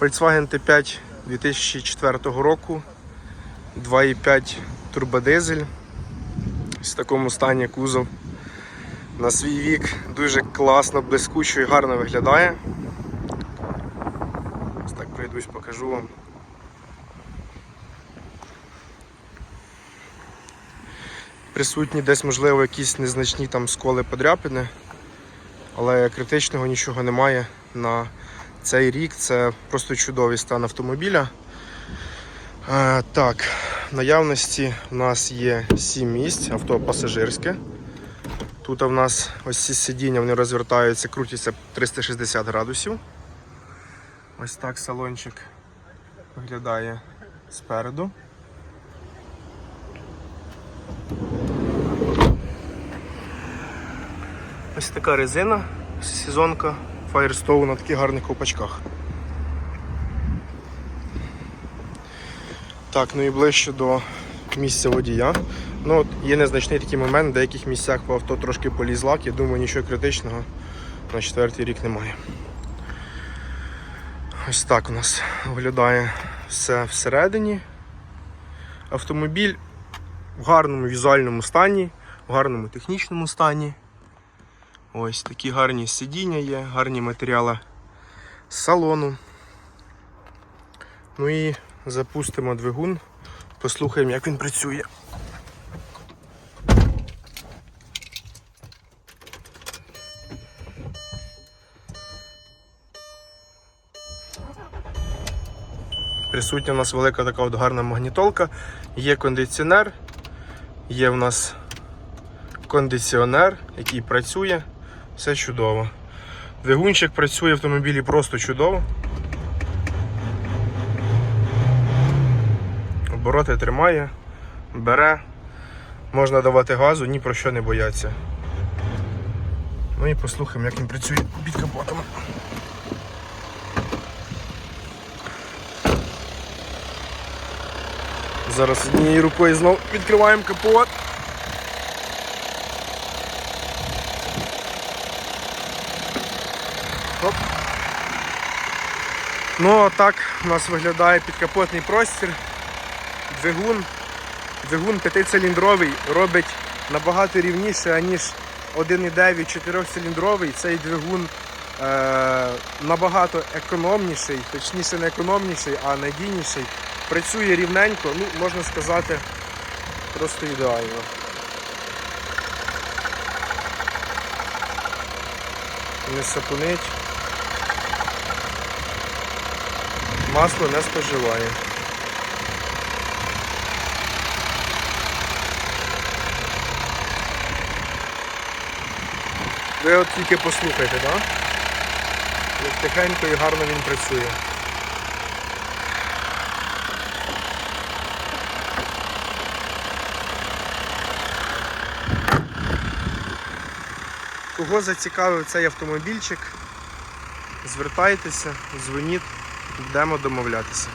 Volkswagen T5 2004 року. 2,5 турбодизель. В такому стані кузов. На свій вік дуже класно, блискучо і гарно виглядає. Ось так пройдусь, покажу вам. Присутні десь, можливо, якісь незначні там сколи подряпини, але критичного нічого немає на цей рік. Це просто чудовий стан автомобіля. Е, так, в наявності у нас є 7 місць, авто пасажирське. Тут в нас ось ці сидіння вони розвертаються, крутяться 360 градусів. Ось так салончик виглядає спереду. Ось така резина, сезонка Firestone на таких гарних ковпачках. Так, ну і ближче до місця водія. Ну, от Є незначний такий момент, в деяких місцях по авто трошки поліз лак, я думаю, нічого критичного на четвертий рік немає. Ось так у нас виглядає все всередині. Автомобіль в гарному візуальному стані, в гарному технічному стані. Ось такі гарні сидіння є, гарні матеріали салону. Ну і запустимо двигун, послухаємо, як він працює. Присутня у нас велика така от гарна магнітолка, є кондиціонер, є в нас кондиціонер, який працює, все чудово. Двигунчик працює в автомобілі просто чудово. Обороти тримає, бере, можна давати газу, ні про що не бояться. Ну і послухаємо, як він працює під капотом. Зараз однією рукою знову відкриваємо капот. Оп. Ну, так у нас виглядає підкапотний простір. Двигун. Двигун п'ятициліндровий робить набагато рівніше, аніж 1,9 чотирьохциліндровий. Цей двигун е, набагато економніший, точніше не економніший, а надійніший. Працює рівненько, ну, можна сказати, просто ідеально. Не сапунить. Масло не споживає. Ви от тільки послухайте, так? Да? Як тихенько і гарно він працює. Кого зацікавив цей автомобільчик, звертайтеся, дзвоніть, будемо домовлятися.